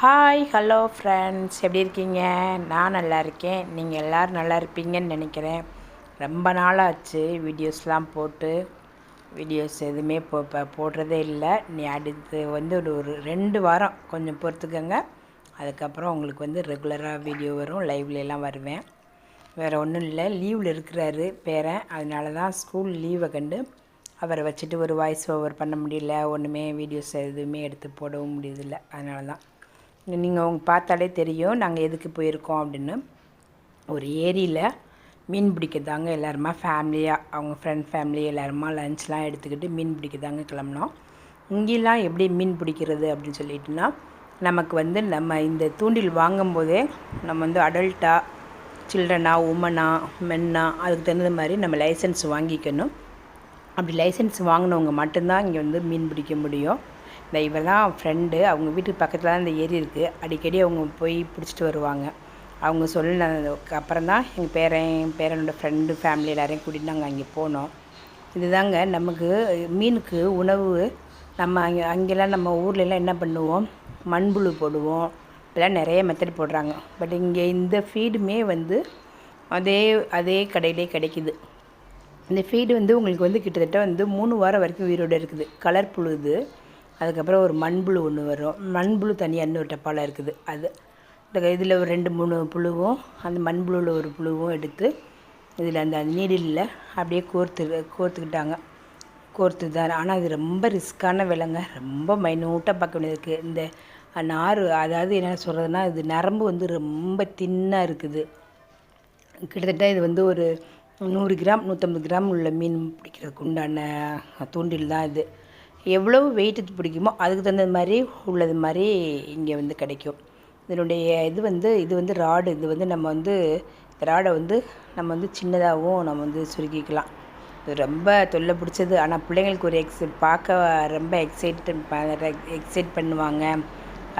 Hi hello friends எப்படி இருக்கீங்க? நான் நல்லா இருக்கேன். நீங்கள் எல்லோரும் நல்லா இருப்பீங்கன்னு நினைக்கிறேன். ரொம்ப நாளாச்சு வீடியோஸ்லாம் போட்டு. வீடியோஸ் எதுவுமே போ போடுறதே இல்லை. நீ அடுத்து வந்து ஒரு ஒரு ரெண்டு வாரம் கொஞ்சம் பொறுத்துக்கோங்க. அதுக்கப்புறம் உங்களுக்கு வந்து ரெகுலராக வீடியோ வரும். லைவ்லலாம் வருவேன். வேறு ஒன்றும் இல்லை. லீவில் இருக்கிறாரு பேரன். அதனால தான் ஸ்கூல் லீவை கண்டு அவரை வச்சுட்டு ஒரு வாய்ஸ் ஓவர் பண்ண முடியல. ஒன்றுமே வீடியோஸ் எதுவுமே எடுத்து போடவும் முடியதில்லை அதனால தான். நீங்கள் அவங்க பார்த்தாலே தெரியும் நாங்கள் எதுக்கு போயிருக்கோம் அப்படின்னு. ஒரு ஏரியில் மீன் பிடிக்கதாங்க எல்லாருமா ஃபேமிலியாக அவங்க ஃப்ரெண்ட் ஃபேமிலி எல்லாருமா லஞ்ச்லாம் எடுத்துக்கிட்டு மீன் பிடிக்கதாங்க கிளம்புனோம். இங்கெல்லாம் எப்படி மீன் பிடிக்கிறது அப்படின்னு சொல்லிட்டுனா நமக்கு வந்து நம்ம இந்த தூண்டில் வாங்கும்போதே நம்ம வந்து அடல்ட்டாக சில்ட்ரனா உமனா மென்னா அதுக்கு தகுந்த மாதிரி நம்ம லைசன்ஸ் வாங்கிக்கணும். அப்படி லைசன்ஸ் வாங்கினவங்க மட்டும்தான் இங்கே வந்து மீன் பிடிக்க முடியும். இந்த இவெல்லாம் ஃப்ரெண்டு அவங்க வீட்டுக்கு பக்கத்தில் தான் இந்த ஏரி இருக்குது அடிக்கடி அவங்க போய் பிடிச்சிட்டு வருவாங்க. அவங்க சொல்லினதுக்கு அப்புறம் தான் எங்கள் பேரன் பேரனோட ஃப்ரெண்டு ஃபேமிலி எல்லோரையும் கூட்டிகிட்டு நாங்கள் அங்கே போனோம். இதுதாங்க நமக்கு மீனுக்கு உணவு. நம்ம அங்கே அங்கெல்லாம் நம்ம ஊர்லெலாம் என்ன பண்ணுவோம்? மண்புழு போடுவோம். இப்போலாம் நிறைய மெத்தட் போடுறாங்க. பட் இங்கே இந்த ஃபீடுமே வந்து அதே அதே கடையிலே கிடைக்கிது. இந்த ஃபீடு வந்து உங்களுக்கு வந்து கிட்டத்தட்ட வந்து மூணு வாரம் வரைக்கும் உயிரோடு இருக்குது. கலர் புழுது. அதுக்கப்புறம் ஒரு மண்புழு ஒன்று வரும். மண்புழு தனியாக இன்னொரு டப்பாவில் இருக்குது. அது இந்த இதில் ஒரு ரெண்டு மூணு புழுவும் அந்த மண்புழுவில் ஒரு புழுவும் எடுத்து இதில் அந்த நீடிலில் அப்படியே கோர்த்து கோர்த்துக்கிட்டாங்க. கோர்த்து தான் ஆனால் அது ரொம்ப ரிஸ்க்கான விலைங்க. ரொம்ப மைனூட்டாக பார்க்க வேண்டியது இருக்குது இந்த நார் அதாவது என்ன சொல்கிறதுனா இது நரம்பு வந்து ரொம்ப தின்னாக இருக்குது. கிட்டத்தட்ட இது வந்து ஒரு நூறு கிராம் நூற்றம்பது கிராம் உள்ள மீன் பிடிக்கிறதுக்கு உண்டான தூண்டில் தான் இது. எவ்வளவு வெயிட் பிடிக்குமோ அதுக்கு தகுந்த மாதிரி உள்ளது மாதிரி இங்கே வந்து கிடைக்கும். இதனுடைய இது வந்து இது வந்து ராடு. இது வந்து நம்ம வந்து ராடை வந்து நம்ம வந்து சின்னதாகவும் நம்ம வந்து சுருக்கிக்கலாம். இது ரொம்ப தொல்லை பிடிச்சது. ஆனால் பிள்ளைங்களுக்கு ஒரு எக்ஸ் பார்க்க ரொம்ப எக்ஸைட் எக்ஸைட் பண்ணுவாங்க.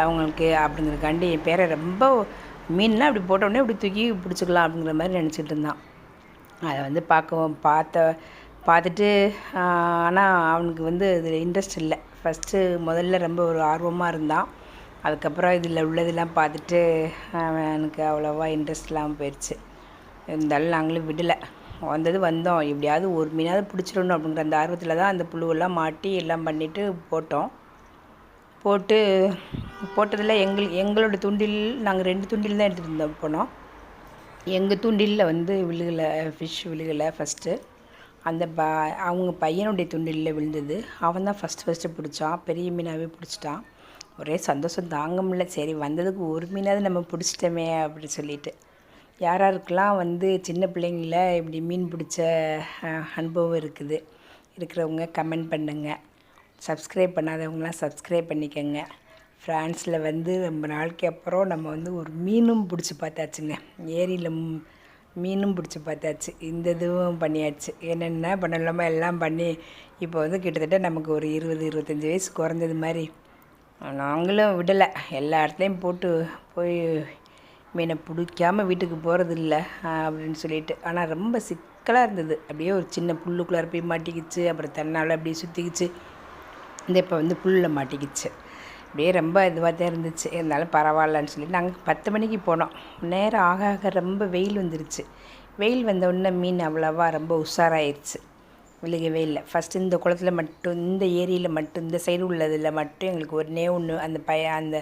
அவங்களுக்கு அப்படிங்கிறக்காண்டி என் பேரை ரொம்ப மீன்லாம் அப்படி போட்டோடனே இப்படி தூக்கி பிடிச்சிக்கலாம் அப்படிங்கிற மாதிரி நினச்சிட்டு இருந்தான். அதை வந்து பார்க்கவும் பார்த்த பார்த்துட்டு ஆனால் அவனுக்கு வந்து இதில் இன்ட்ரெஸ்ட் இல்லை. ஃபஸ்ட்டு முதல்ல ரொம்ப ஒரு ஆர்வமாக இருந்தான். அதுக்கப்புறம் இதில் உள்ளதெல்லாம் பார்த்துட்டு அவனுக்கு அவ்வளோவா இன்ட்ரெஸ்ட் இல்லாமல் போயிடுச்சு இருந்தாலும் நாங்களும் விடலை. வந்தது வந்தோம். எப்படியாவது ஒரு மீனாவது பிடிச்சிடணும் அப்படிங்கிற அந்த ஆர்வத்தில் தான் அந்த புழுவெல்லாம் மாட்டி எல்லாம் பண்ணிவிட்டு போட்டோம். போட்டு போட்டதில் எங்கள் எங்களோட துண்டில் நாங்கள் ரெண்டு துண்டில் தான் எடுத்துகிட்டு இருந்தோம் போனோம். எங்கள் தூண்டிலில் வந்து விழுகலை ஃபிஷ் விழுகலை ஃபஸ்ட்டு அந்த ப அவங்க பையனுடைய துண்டிலில் விழுந்தது. அவன் தான் ஃபஸ்ட்டு ஃபஸ்ட்டு பிடிச்சான். பெரிய மீனாகவே பிடிச்சிட்டான் ஒரே சந்தோஷம் தாங்க முடியல சரி வந்ததுக்கு ஒரு மீனாவது நம்ம பிடிச்சிட்டோமே அப்படி சொல்லிட்டு. யார் யாருக்கெல்லாம் வந்து சின்ன பிள்ளைங்கள இப்படி மீன் பிடிச்ச அனுபவம் இருக்குது இருக்கிறவங்க கமெண்ட் பண்ணுங்கள் சப்ஸ்கிரைப் பண்ணாதவங்களாம் சப்ஸ்கிரைப் பண்ணிக்கோங்க. ஃப்ரான்ஸில் வந்து ரொம்ப நாளைக்கு அப்புறம் நம்ம வந்து ஒரு மீனும் பிடிச்சி பார்த்தாச்சுங்க. ஏரியில் மீனும் பிடிச்சி பார்த்தாச்சு. இந்த இதுவும் பண்ணியாச்சு. என்னென்ன பண்ணலாமோ எல்லாம் பண்ணி இப்போ வந்து கிட்டத்தட்ட நமக்கு ஒரு இருபது இருபத்தஞ்சி வயசு குறைஞ்சது மாதிரி. நாங்களும் விடலை. எல்லா இடத்துலையும் போட்டு போய் மீனை பிடிக்காமல் வீட்டுக்கு போகிறது இல்லை அப்படின்னு சொல்லிட்டு. ஆனால் ரொம்ப சிக்கலாக இருந்தது. அப்படியே ஒரு சின்ன புல்லுக்குள்ளார போய் மாட்டிக்கிச்சு. அப்புறம் தன்னால் அப்படியே சுற்றிக்கிச்சு இந்த இப்போ வந்து புல்லில் மாட்டிக்கிச்சு. அப்படியே ரொம்ப இதுவாக தான் இருந்துச்சு. இருந்தாலும் பரவாயில்லன்னு சொல்லி நாங்கள் பத்து மணிக்கு போனோம். நேரம் ஆக ஆக ரொம்ப வெயில் வந்துருச்சு. வெயில் வந்த உடனே மீன் அவ்வளோவா ரொம்ப உஷாராயிருச்சு. விழுகவே இல்லை. ஃபஸ்ட்டு இந்த குளத்தில் மட்டும் இந்த ஏரியில் மட்டும் இந்த சைடு உள்ளதில் மட்டும் எங்களுக்கு ஒன்றே ஒன்று அந்த பய அந்த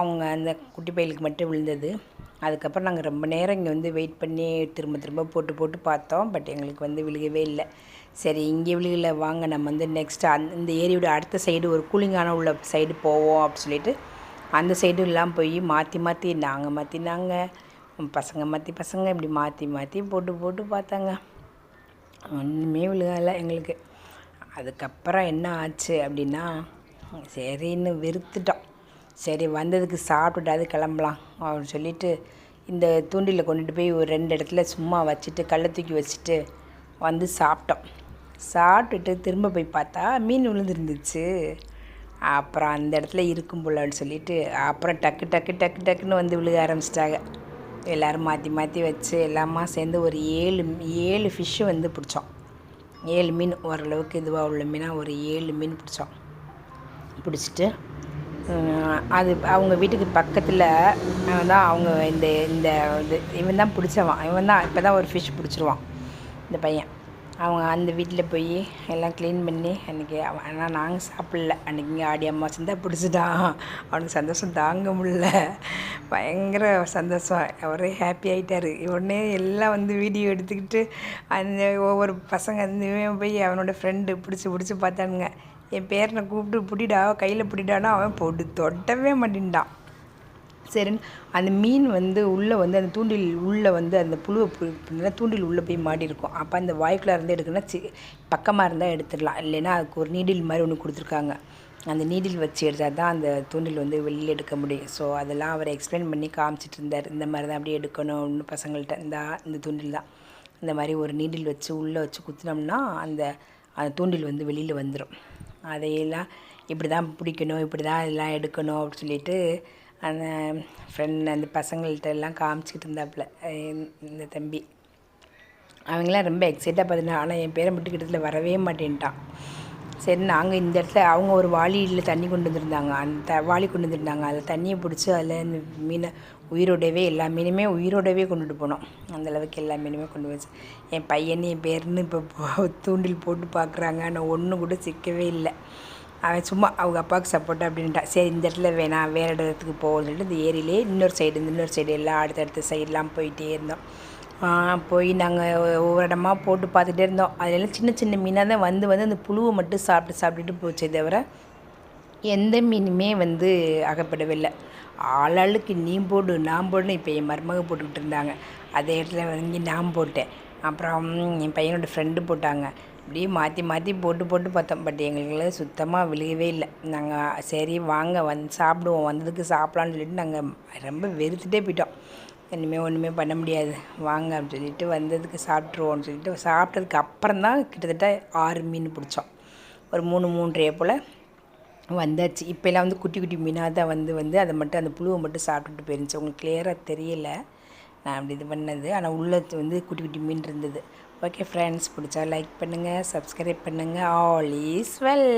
அவங்க அந்த குட்டி பையலுக்கு மட்டும் விழுந்தது. அதுக்கப்புறம் நாங்கள் ரொம்ப நேரம் இங்கே வந்து வெயிட் பண்ணி திரும்ப திரும்ப போட்டு போட்டு பார்த்தோம். பட் எங்களுக்கு வந்து விழுகவே இல்லை. சரி இங்கே விழுகல வாங்க நம்ம வந்து நெக்ஸ்ட்டு அந் இந்த ஏரியோட அடுத்த சைடு ஒரு கூலிங்கான உள்ள சைடு போவோம் அப்படின்னு சொல்லிட்டு அந்த சைடு எல்லாம் போய் மாற்றி மாற்றி நாங்கள் மாற்றி நாங்கள் பசங்க மாற்றி பசங்க இப்படி மாற்றி மாற்றி போட்டு போட்டு பார்த்தாங்க. ஒன்றுமே விழுகலை எங்களுக்கு. அதுக்கப்புறம் என்ன ஆச்சு அப்படின்னா சரின்னு வெறுத்துட்டோம். சரி வந்ததுக்கு சாப்பிட்டுட்டாது கிளம்பலாம் அப்படின்னு சொல்லிட்டு இந்த தூண்டில் கொண்டுட்டு போய் ஒரு ரெண்டு இடத்துல சும்மா வச்சுட்டு கல்லை தூக்கி வச்சுட்டு வந்து சாப்பிட்டோம். சாப்பிட்டுட்டு திரும்ப போய் பார்த்தா மீன் விழுந்துருந்துச்சு. அப்புறம் அந்த இடத்துல இருக்கும் போலன்னு சொல்லிட்டு அப்புறம் டக்கு டக்கு டக்கு டக்குன்னு வந்து விழுக ஆரம்பிச்சிட்டாங்க. எல்லோரும் மாற்றி மாற்றி வச்சு எல்லாமா சேர்ந்து ஒரு ஏழு ஏழு ஃபிஷ்ஷு வந்து பிடிச்சோம். ஏழு மீன் ஓரளவுக்கு இதுவாக உள்ள மீனாக ஒரு ஏழு மீன் பிடிச்சோம். பிடிச்சிட்டு அது அவங்க வீட்டுக்கு பக்கத்தில் தான் அவங்க இந்த இந்த இது இவன் தான் பிடிச்சவான். இவன் தான் இப்போ தான் ஒரு ஃபிஷ் பிடிச்சிருவான் இந்த பையன். அவங்க அந்த வீட்டில் போய் எல்லாம் க்ளீன் பண்ணி அன்றைக்கி அவன் ஆனால் நாங்கள் சாப்பிடல. அன்றைக்கி இங்கே ஆடி அம்மா சந்தா பிடிச்சிட்டான் அவனுக்கு சந்தோஷம் தாங்க முடில பயங்கர சந்தோஷம். ஒரே ஹாப்பி ஆகிட்டார் உடனே எல்லாம் வந்து வீடியோ எடுத்துக்கிட்டு அந்த ஒவ்வொரு பசங்க வந்து போய் அவனோட ஃப்ரெண்டு பிடிச்சி பிடிச்சி பார்த்தானுங்க. என் பேரனை கூப்பிட்டு பிடிடா கையில் பிடிடானா அவன் போட்டு தொட்டவே மாட்டேன்டான் சரின்னு அந்த மீன் வந்து உள்ளே வந்து அந்த தூண்டில் உள்ளே வந்து அந்த புழுவை தூண்டில் உள்ளே போய் மாடி இருக்கும். அப்போ அந்த வாய்க்குள்ளே இருந்து எடுக்கணும்னா சி பக்கமாக இருந்தால் எடுத்துடலாம். இல்லைன்னா அதுக்கு ஒரு நீடில் மாதிரி ஒன்று கொடுத்துருக்காங்க. அந்த நீடில் வச்சு எடுத்தால் தான் அந்த தூண்டில் வந்து வெளியில் எடுக்க முடியும். ஸோ அதெல்லாம் அவர் எக்ஸ்பிளைன் பண்ணி காமிச்சிட்டு இருந்தார். இந்த மாதிரி தான் அப்படியே எடுக்கணும். பசங்கள்கிட்ட இந்த இந்த தூண்டில் தான். இந்த மாதிரி ஒரு நீடில் வச்சு உள்ளே வச்சு குத்தினோம்னா அந்த அந்த தூண்டில் வந்து வெளியில் வந்துடும் அதையெல்லாம் இப்படி தான் பிடிக்கணும் இப்படி தான் இதெல்லாம் எடுக்கணும் அப்படின்னு சொல்லிட்டு அந்த ஃப்ரெண்ட் அந்த பசங்கள்கிட்ட எல்லாம் காமிச்சிக்கிட்டு இருந்தாப்புல இந்த தம்பி. அவங்களாம் ரொம்ப எக்ஸைட்டாக பார்த்தீங்கன்னா ஆனால் என் பேரை மட்டும் கிட்டத்தில் வரவே மாட்டேன்ட்டான். சரி நாங்கள் இந்த இடத்துல அவங்க ஒரு வாளியில் தண்ணி கொண்டு வந்துருந்தாங்க. அந்த வாளி கொண்டு வந்துருந்தாங்க. அதில் தண்ணியை பிடிச்சி அதில் இந்த மீனை உயிரோடவே எல்லா மீனுமே உயிரோடவே கொண்டுட்டு போனோம். அந்தளவுக்கு எல்லா மீனுமே கொண்டு வச்சு என் பையன் என் பேருன்னு இப்போ தூண்டில் போட்டு பார்க்குறாங்க ஆனால் ஒன்று கூட சிக்கவே இல்லை. அவன் சும்மா அவங்க அப்பாவுக்கு சப்போர்ட் அப்படின்ட்டா சரி இந்த இடத்துல வேணாம் வேறு இடத்துக்கு போகணும்னு சொல்லிட்டு இந்த ஏரியிலே இன்னொரு சைடு இந்த இன்னொரு சைடு எல்லாம் அடுத்தடுத்த சைடெலாம் போயிட்டே இருந்தோம். போய் நாங்கள் ஒவ்வொரு இடமா போட்டு பார்த்துட்டே இருந்தோம். அதிலெல்லாம் சின்ன சின்ன மீனாக தான் வந்து வந்து அந்த புழுவை மட்டும் சாப்பிட்டு சாப்பிட்டுட்டு போச்சே தவிர எந்த மீனுமே வந்து அகப்படவில்லை. ஆளாளுக்கு நீ போடு நான் போடுன்னு இப்போ என் மருமக போட்டுக்கிட்டு இருந்தாங்க. அதே இடத்துல வந்து நான் போட்டேன். அப்புறம் என் பையனோட ஃப்ரெண்டு போட்டாங்க. அப்படியே மாற்றி மாற்றி போட்டு போட்டு பார்த்தோம். பட் எங்களுக்கு சுத்தமாக விழுகவே இல்லை. நாங்கள் சரி வாங்க வந் சாப்பிடுவோம். வந்ததுக்கு சாப்பிட்லான்னு சொல்லிட்டு நாங்கள் ரொம்ப வெறுத்துட்டே போயிட்டோம். இனிமேல் ஒன்றுமே பண்ண முடியாது. வாங்க அப்படின்னு சொல்லிட்டு வந்ததுக்கு சாப்பிட்ருவோம்னு சொல்லிட்டு சாப்பிட்டதுக்கு அப்புறம் தான் கிட்டத்தட்ட ஆறு மீன் பிடிச்சோம். ஒரு மூணு மூன்றே போல் வந்தாச்சு. இப்போல்லாம் வந்து குட்டி குட்டி மீனாக தான் வந்து வந்து அதை மட்டும் அந்த புழுவை மட்டும் சாப்பிட்டுட்டு போயிருந்துச்சு. உங்களுக்கு கிளியராக தெரியலை. நான் அப்படி இது பண்ணது. ஆனால் உள்ளே வந்து குட்டி குட்டி மீன் இருந்தது. ஓகே ஃப்ரெண்ட்ஸ் பிடிச்சா லைக் பண்ணுங்கள் சப்ஸ்கிரைப் பண்ணுங்கள் ஆல் இஸ் வெல்